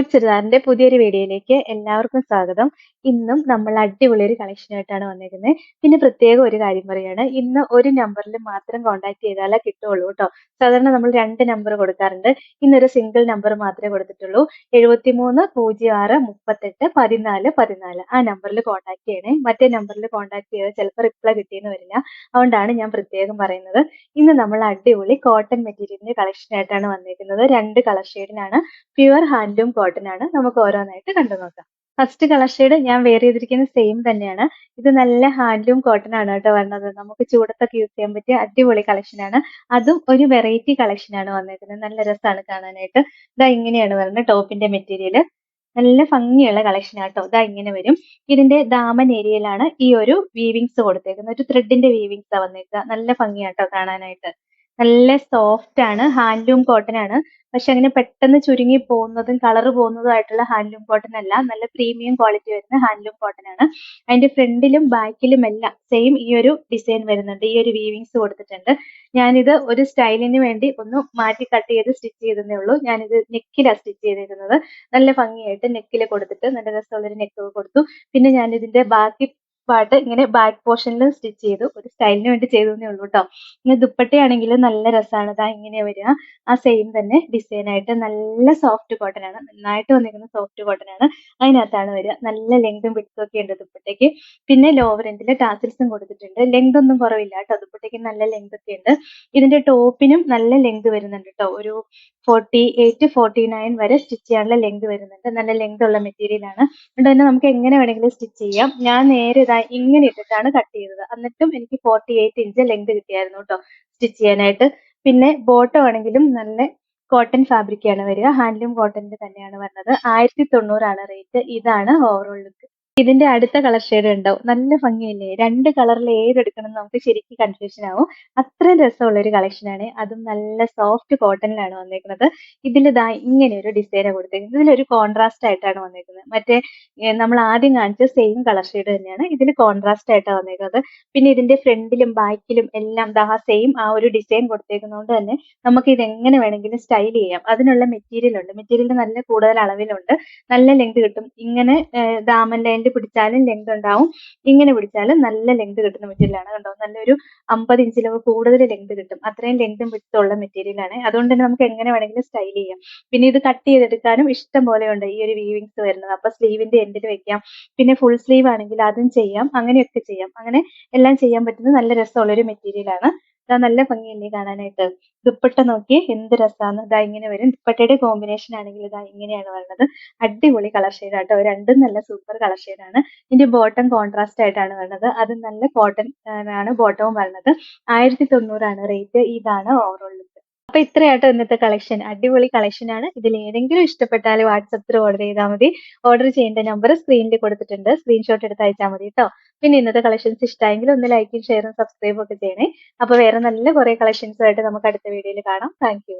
Cute ചുരിദാറിന്റെ പുതിയൊരു വീഡിയോയിലേക്ക് എല്ലാവർക്കും സ്വാഗതം. ഇന്നും നമ്മൾ അടിപൊളി ഒരു കളക്ഷൻ ആയിട്ടാണ് വന്നിരിക്കുന്നത്. പിന്നെ പ്രത്യേക ഒരു കാര്യം പറയാണ്. ഇന്ന് ഒരു നമ്പറിൽ മാത്രം കോൺടാക്ട് ചെയ്താലേ കിട്ടുള്ളൂ കേട്ടോ. സാധാരണ നമ്മൾ രണ്ട് നമ്പർ കൊടുക്കാറുണ്ട്. ഇന്നൊരു സിംഗിൾ നമ്പർ മാത്രമേ കൊടുത്തിട്ടുള്ളൂ. എഴുപത്തി മൂന്ന് പൂജ്യം ആറ് മുപ്പത്തെട്ട് പതിനാല് പതിനാല്. ആ നമ്പറിൽ കോൺടാക്ട് ചെയ്യണേ. മറ്റേ നമ്പറിൽ കോൺടാക്ട് ചെയ്താൽ ചിലപ്പോൾ റിപ്ലൈ കിട്ടിയെന്ന് വരില്ല. അതുകൊണ്ടാണ് ഞാൻ പ്രത്യേകം പറയുന്നത്. ഇന്ന് നമ്മൾ അടിപൊളി കോട്ടൺ മെറ്റീരിയലിന്റെ കളക്ഷൻ ആയിട്ടാണ് വന്നിരിക്കുന്നത്. രണ്ട് കളർ ഷെയ്ഡിനാണ് പ്യുവർ ഹാൻഡ്ലൂം കോട്ടൺ ആണ് നമുക്ക് ഓരോന്നായിട്ട് കണ്ടു നോക്കാം. ഫസ്റ്റ് കളർ ഷെയ്ഡ് ഞാൻ വെയർ ചെയ്തിരിക്കുന്ന സെയിം തന്നെയാണ്. ഇത് നല്ല ഹാൻഡ്ലൂം കോട്ടൺ ആണ് കേട്ടോ വരുന്നത് നമുക്ക് ചൂടത്തൊക്കെ യൂസ് ചെയ്യാൻ പറ്റിയ അടിപൊളി കളക്ഷൻ ആണ്. അതും ഒരു വെറൈറ്റി കളക്ഷൻ ആണ് വന്നേക്കുന്നത്. നല്ല രസമാണ് കാണാനായിട്ട്. ഇതാ ഇങ്ങനെയാണ് വരുന്നത് ടോപ്പിന്റെ മെറ്റീരിയൽ നല്ല ഭംഗിയുള്ള കളക്ഷൻ ആട്ടോ ഇതാ ഇങ്ങനെ വരും. ഇതിന്റെ ദാമൻ ഏരിയയിലാണ് ഈ ഒരു വീവിങ്സ് കൊടുത്തേക്കുന്നത്. ഒരു ത്രെഡിന്റെ വീവിങ്സ് ആ വന്നേക്കുക. നല്ല ഭംഗിയാട്ടോ കാണാനായിട്ട്. നല്ല സോഫ്റ്റ് ആണ് ഹാൻഡ്ലൂം കോട്ടൺ ആണ്. പക്ഷെ അങ്ങനെ പെട്ടെന്ന് ചുരുങ്ങി പോകുന്നതും കളർ പോകുന്നതും ആയിട്ടുള്ള ഹാൻഡ്ലൂം കോട്ടൺ അല്ല. നല്ല പ്രീമിയം ക്വാളിറ്റി വരുന്ന ഹാൻഡ്ലൂം കോട്ടൺ ആണ്. അതിന്റെ ഫ്രണ്ടിലും ബാക്കിലും എല്ലാം സെയിം ഈ ഒരു ഡിസൈൻ വരുന്നുണ്ട്. ഈ ഒരു വീവിങ്സ് കൊടുത്തിട്ടുണ്ട്. ഞാനിത് ഒരു സ്റ്റൈലിന് വേണ്ടി ഒന്ന് മാറ്റി കട്ട് ചെയ്ത് സ്റ്റിച്ച് ചെയ്തതേ ഉള്ളൂ. ഞാനിത് നെക്കിലാണ് സ്റ്റിച്ച് ചെയ്തിരുന്നത് നല്ല ഭംഗിയായിട്ട് നെക്കിൽ കൊടുത്തിട്ട് നല്ല രസമുള്ളൊരു നെക്ക് കൊടുത്തു. പിന്നെ ഞാൻ ഇതിന്റെ ബാക്കി പാർട്ട് ഇങ്ങനെ ബാക്ക് പോർഷനിലും സ്റ്റിച്ച് ചെയ്തു. ഒരു സ്റ്റൈലിന് വേണ്ടി ചെയ്തതേ ഉള്ളൂ കേട്ടോ ഇനി ദുപ്പട്ടയാണെങ്കിൽ നല്ല രസമാണ് ഇതാ ഇങ്ങനെ വരിക. ആ സെയിം തന്നെ ഡിസൈൻ ആയിട്ട് നല്ല സോഫ്റ്റ് കോട്ടൺ ആണ്. നന്നായിട്ട് വന്നിരിക്കുന്ന സോഫ്റ്റ് കോട്ടൺ ആണ് അതിനകത്താണ് വരിക. നല്ല ലെങ്തും വിടുത്തും ഒക്കെ ഉണ്ട് ദുപ്പട്ടയ്ക്ക്. പിന്നെ ലോവർ എൻഡിൽ ടാസിൽസും കൊടുത്തിട്ടുണ്ട്. ലെങ്ത് ഒന്നും കുറവില്ല കേട്ടോ ദുപ്പട്ടയ്ക്ക് നല്ല ലെങ്ത് ഒക്കെ ഉണ്ട്. ഇതിന്റെ ടോപ്പിനും നല്ല ലെങ്ത് വരുന്നുണ്ട് കേട്ടോ ഒരു ഫോർട്ടി എയ്റ്റ് ഫോർട്ടി നയൻ വരെ സ്റ്റിച്ച് ചെയ്യാനുള്ള ലെങ്ത് വരുന്നുണ്ട്. നല്ല ലെങ്ത് ഉള്ള മെറ്റീരിയൽ ആണ്. അതുകൊണ്ട് തന്നെ നമുക്ക് എങ്ങനെ വേണമെങ്കിലും സ്റ്റിച്ച് ചെയ്യാം. ഞാൻ നേരെ ഇതാ ഇങ്ങനെ ഇട്ടിട്ടാണ് കട്ട് ചെയ്തത്. എന്നിട്ടും എനിക്ക് ഫോർട്ടി എയ്റ്റ് ഇഞ്ച് ലെങ്ത് കിട്ടിയായിരുന്നു കേട്ടോ സ്റ്റിച്ച് ചെയ്യാനായിട്ട്. പിന്നെ ബോട്ടം ആണെങ്കിലും നല്ല കോട്ടൺ ഫാബ്രിക്കാണ് വരിക. ഹാൻഡ്ലൂം കോട്ടന്റെ തന്നെയാണ് വരുന്നത് ആയിരത്തി തൊണ്ണൂറാണ് റേറ്റ് ഇതാണ് ഓവറോൾ ലുക്ക് ഇതിന്റെ അടുത്ത കളർ ഷെയ്ഡ് ഉണ്ടാവും. നല്ല ഭംഗിയല്ലേ? രണ്ട് കളറിൽ ഏതെടുക്കണം നമുക്ക് ശരിക്കും കൺഫ്യൂഷൻ ആവും. അത്രയും രസമുള്ള ഒരു കളക്ഷൻ ആണ്. അതും നല്ല സോഫ്റ്റ് കോട്ടണിലാണ് വന്നേക്കുന്നത്. ഇതിൽ ദാ ഇങ്ങനെ ഒരു ഡിസൈൻ കൊടുത്തേക്കുന്നത്. ഇതിലൊരു കോൺട്രാസ്റ്റ് ആയിട്ടാണ് വന്നേക്കുന്നത്. മറ്റേ നമ്മൾ ആദ്യം കാണിച്ച സെയിം കളർ ഷെയ്ഡ് തന്നെയാണ്. ഇതിൽ കോൺട്രാസ്റ്റ് ആയിട്ടാണ് വന്നേക്കുന്നത്. പിന്നെ ഇതിന്റെ ഫ്രണ്ടിലും ബാക്കിലും എല്ലാം ദാ സെയിം ആ ഒരു ഡിസൈൻ കൊടുത്തേക്കുന്നതുകൊണ്ട് തന്നെ നമുക്ക് ഇത് എങ്ങനെ വേണമെങ്കിലും സ്റ്റൈൽ ചെയ്യാം. അതിനുള്ള മെറ്റീരിയൽ ഉണ്ട്. മെറ്റീരിയൽ നല്ല കൂടുതൽ അളവിലുണ്ട്. നല്ല ലെങ്ത് കിട്ടും. ഇങ്ങനെ ദാമൻ ലൈനിൽ പിടിച്ചാലും ലെങ്ത് ഉണ്ടാവും. ഇങ്ങനെ പിടിച്ചാലും നല്ല ലെങ്ത് കിട്ടുന്ന മെറ്റീരിയലാണ് കണ്ടോ? നല്ലൊരു അമ്പത് ഇഞ്ചിലൊക്കെ കൂടുതൽ ലെങ്ത് കിട്ടും. അത്രയും ലെങ്തും വിട്ടുള്ള മെറ്റീരിയലാണ് അതുകൊണ്ട് തന്നെ നമുക്ക് എങ്ങനെ വേണമെങ്കിലും സ്റ്റൈൽ ചെയ്യാം. പിന്നെ ഇത് കട്ട് ചെയ്തെടുക്കാനും ഇഷ്ടം പോലെ ഉണ്ട് ഈ ഒരു വീവിങ്സ് വരുന്നത്. അപ്പൊ സ്ലീവിന്റെ എൻഡിൽ വെക്കാം. പിന്നെ ഫുൾ സ്ലീവ് ആണെങ്കിൽ അതും ചെയ്യാം. അങ്ങനെയൊക്കെ ചെയ്യാം. അങ്ങനെ എല്ലാം ചെയ്യാൻ പറ്റുന്ന നല്ല രസമുള്ള ഒരു ഇതാ നല്ല ഭംഗിയല്ലേ കാണാനായിട്ട്. ദുപ്പട്ട നോക്കി എന്ത് രസമാണ് ഇതാ ഇങ്ങനെ വരും. ദുപ്പട്ടയുടെ കോമ്പിനേഷൻ ആണെങ്കിൽ ഇതാ ഇങ്ങനെയാണ് വരുന്നത് അടിപൊളി കളർ ഷെയ്ഡ് ആട്ടോ. രണ്ടും നല്ല സൂപ്പർ കളർ ഷെയ്ഡ് ആണ്. ഇതിന്റെ ബോട്ടം കോൺട്രാസ്റ്റ് ആയിട്ടാണ് വരുന്നത് അത് നല്ല കോട്ടൺ ആണ് ബോട്ടവും വരുന്നത് ആയിരത്തി തൊണ്ണൂറാണ് റേറ്റ് ഇതാണ് ഓവറോൾ അപ്പൊ ഇത്രയാട്ടോ ഇന്നത്തെ കളക്ഷൻ അടിപൊളി കളക്ഷൻ ആണ്. ഇതിൽ ഏതെങ്കിലും ഇഷ്ടപ്പെട്ടാൽ വാട്സപ്പിൽ ഓർഡർ ചെയ്താൽ മതി. ഓർഡർ ചെയ്യേണ്ട നമ്പർ സ്ക്രീനിൽ കൊടുത്തിട്ടുണ്ട്. സ്ക്രീൻഷോട്ട് എടുത്ത് അയച്ചാൽ മതി കേട്ടോ പിന്നെ ഇന്നത്തെ കളക്ഷൻസ് ഇഷ്ടമായെങ്കിൽ ഒന്ന് ലൈക്കും ഷെയറും സബ്സ്ക്രൈബും ഒക്കെ ചെയ്യണേ. അപ്പൊ വേറെ നല്ല കുറെ കളക്ഷൻസുമായിട്ട് നമുക്ക് അടുത്ത വീഡിയോയിൽ കാണാം. Thank you